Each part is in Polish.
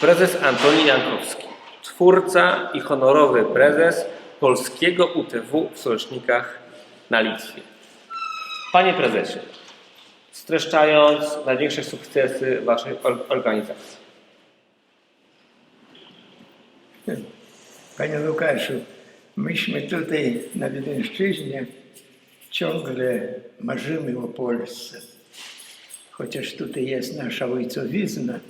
prezes Antoni Jankowski, twórca i honorowy prezes polskiego UTW w Sojusznikach na Litwie. Panie prezesie, streszczając największe sukcesy Waszej or- organizacji. Panie Łukaszu, myśmy tutaj na Wileńszczyźnie ciągle marzymy o Polsce. Chociaż tutaj jest nasza ojcowizna,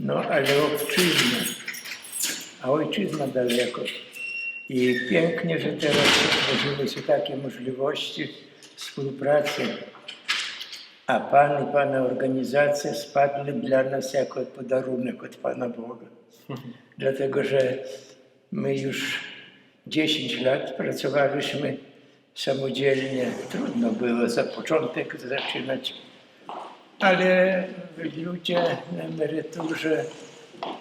no ale ojczyzna, a ojczyzna daleko. I pięknie, że teraz stworzyły się takie możliwości współpracy, a Pan i Pana organizacja spadły dla nas jako podarunek od Pana Boga dlatego że my już 10 lat pracowaliśmy samodzielnie. Trudno było za początek zaczynać, ale ludzie na emeryturze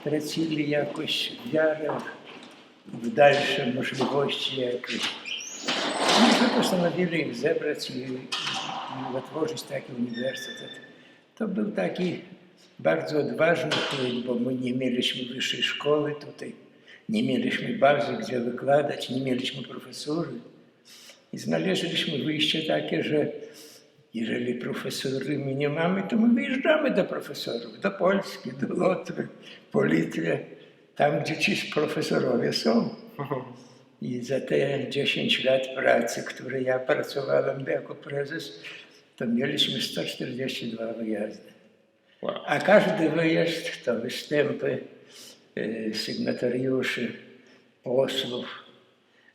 tracili jakoś wiarę w dalsze możliwości jakieś. Myśmy postanowili ich zebrać i, i otworzyć taki uniwersytet. To był taki bardzo odważny projekt, bo my nie mieliśmy wyższej szkoły tutaj, nie mieliśmy bazy, gdzie wykładać, nie mieliśmy profesury. I znaleźliśmy wyjście takie, że jeżeli profesury my nie mamy, to my wyjeżdżamy do profesorów, do Polski, do Łotwy, po Litwie, tam gdzie ci profesorowie są. I za te 10 lat pracy, które ja pracowałem jako prezes, to mieliśmy 142 wyjazdy. Wow. A każdy wyjazd to występy e, sygnatariuszy, posłów,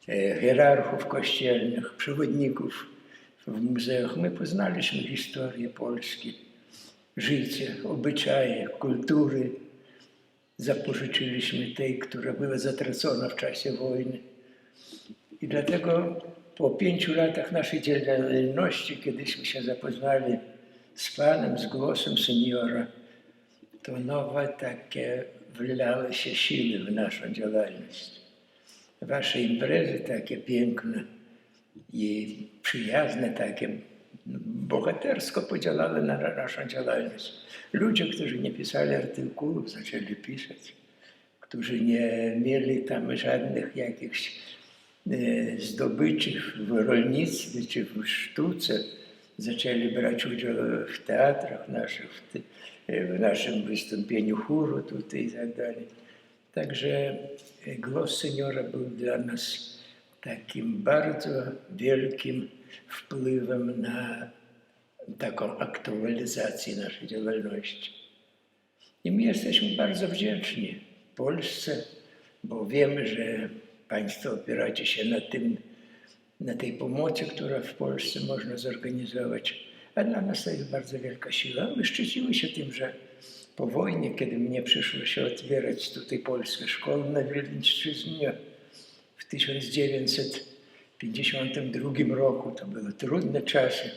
e, hierarchów kościelnych, przewodników w muzeach. My poznaliśmy historię Polski, życie, obyczaje, kultury. Zapożyczyliśmy tej, która była zatracona w czasie wojny. I dlatego po pięciu latach naszej działalności, kiedyśmy się zapoznali z Panem, z głosem seniora, to nowe takie wlały się siły w naszą działalność. Wasze imprezy takie piękne i przyjazne, takie bohatersko podzielane na naszą działalność. Ludzie, którzy nie pisali artykułów, zaczęli pisać, którzy nie mieli tam żadnych jakichś e, zdobyczy w rolnictwie czy w sztuce, zaczęli brać udział w teatrach naszych, w, w naszym wystąpieniu chóru tutaj i tak dalej. Także e, głos seniora był dla nas takim bardzo wielkim wpływem na taką aktualizację naszej działalności. I my jesteśmy bardzo wdzięczni Polsce, bo wiemy, że Państwo opieracie się na tym, na tej pomocy, która w Polsce można zorganizować. A dla nas to jest bardzo wielka siła. My szczycimy się tym, że po wojnie, kiedy mnie przyszło się otwierać tutaj polskie szkoły na Wileńszczyźnie w 1952 roku, to były trudne czasy.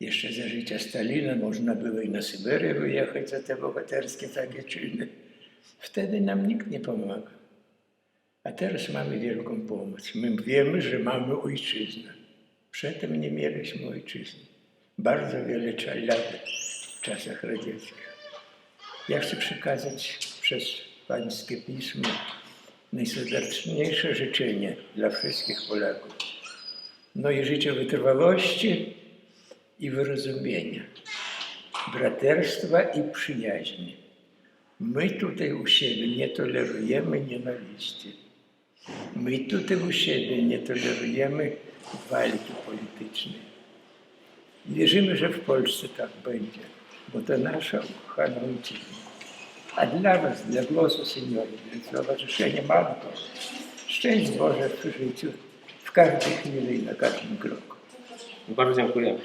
Jeszcze za życia Stalina można było i na Syberię wyjechać za te bohaterskie takie czyny. Wtedy nam nikt nie pomaga. A teraz mamy wielką pomoc. My wiemy, że mamy ojczyznę. Przedtem nie mieliśmy ojczyzny. Bardzo wiele cza- lat w czasach radzieckich. Ja chcę przekazać przez Pańskie Pismo najserdeczniejsze życzenie dla wszystkich Polaków. No i życzę wytrwałości i wyrozumienia, braterstwa i przyjaźni. My tutaj u siebie nie tolerujemy nienawiści. My tutaj u siebie nie tolerujemy walki politycznej. Wierzymy, że w Polsce tak będzie, bo to nasza ukochana ojczyzna. A dla głosu seniorów, dla Stowarzyszenia Manko, szczęść Boże w życiu, w każdej chwili i na każdym kroku. Bardzo dziękuję.